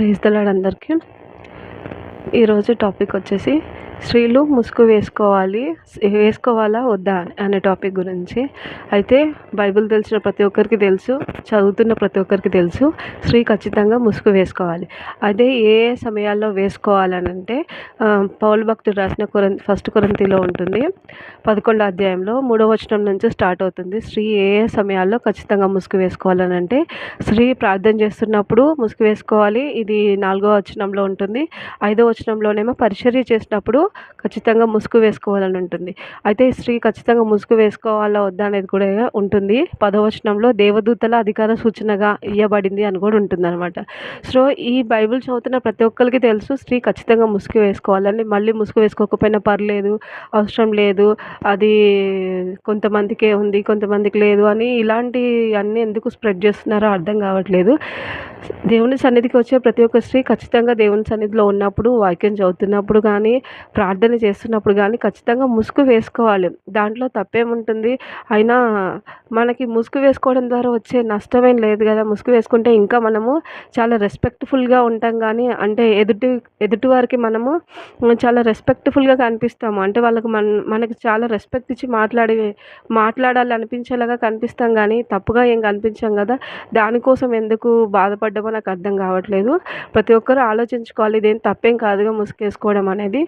Praise the Lord అందరికీ ఈరోజు topic వచ్చేసి స్త్రీలు ముసుగు వేసుకోవాలి. వేసుకోవాలా? వద్దా? అనే టాపిక్ గురించి. అయితే బైబిల్ తెలిసిన ప్రతి ఒక్కరికి తెలుసు. చదువుతున్న ప్రతి ఒక్కరికి తెలుసు. స్త్రీ ఖచ్చితంగా ముసుగు వేసుకోవాలి. అదే ఏ ఏ సమయాల్లో వేసుకోవాలనంటే పౌలు భక్తుడు రాసిన కొరం ఫస్ట్ కొరంతిలో ఉంటుంది. పదకొండో అధ్యాయంలో మూడో వచనం నుంచి స్టార్ట్ అవుతుంది. స్త్రీ ఏ ఏ సమయాల్లో ఖచ్చితంగా ముసుగు వేసుకోవాలనంటే స్త్రీ ప్రార్థన చేస్తున్నప్పుడు ముసుగు వేసుకోవాలి. ఇది నాలుగో వచనంలో ఉంటుంది. ఐదో వచనంలోనేమో పరిచర్య చేసినప్పుడు ఖచ్చితంగా ముసుగు వేసుకోవాలని ఉంటుంది. అయితే స్త్రీ ఖచ్చితంగా ముసుగు వేసుకోవాలా వద్దా అనేది కూడా ఉంటుంది. పదవచనంలో దేవదూతల అధికార సూచనగా ఇవ్వబడింది అని కూడా ఉంటుంది అనమాట సో ఈ బైబిల్ చదువుతున్న ప్రతి ఒక్కరికి తెలుసు స్త్రీ ఖచ్చితంగా ముసుగు వేసుకోవాలని. మళ్ళీ ముసుగు వేసుకోకపోయినా పర్లేదు అవసరం లేదు అది కొంతమందికే ఉంది కొంతమందికి లేదు అని ఇలాంటి అన్నీ ఎందుకు స్ప్రెడ్ చేస్తున్నారో అర్థం కావట్లేదు. దేవుని సన్నిధికి వచ్చే ప్రతి ఒక్క స్త్రీ ఖచ్చితంగా దేవుని సన్నిధిలో ఉన్నప్పుడు వాక్యం చదువుతున్నప్పుడు కానీ ప్రార్థన చేస్తున్నప్పుడు కానీ ఖచ్చితంగా ముసుగు వేసుకోవాలి. దాంట్లో తప్పేముంటుంది? అయినా మనకి ముసుగు వేసుకోవడం ద్వారా వచ్చే నష్టమేం లేదు కదా. ముసుగు వేసుకుంటే ఇంకా మనము చాలా రెస్పెక్ట్ఫుల్గా ఉంటాం కానీ అంటే ఎదుటి ఎదుటివారికి మనము చాలా రెస్పెక్ట్ఫుల్గా కనిపిస్తాము. అంటే వాళ్ళకి మన మనకి చాలా రెస్పెక్ట్ ఇచ్చి మాట్లాడి మాట్లాడాలి అనిపించేలాగా కనిపిస్తాం కానీ తప్పుగా ఏం కనిపించాం కదా. దానికోసం ఎందుకు బాధపడ్డామో నాకు అర్థం కావట్లేదు. ప్రతి ఒక్కరూ ఆలోచించుకోవాలి. ఇదేం తప్పేం కాదుగా ముసుగు వేసుకోవడం అనేది.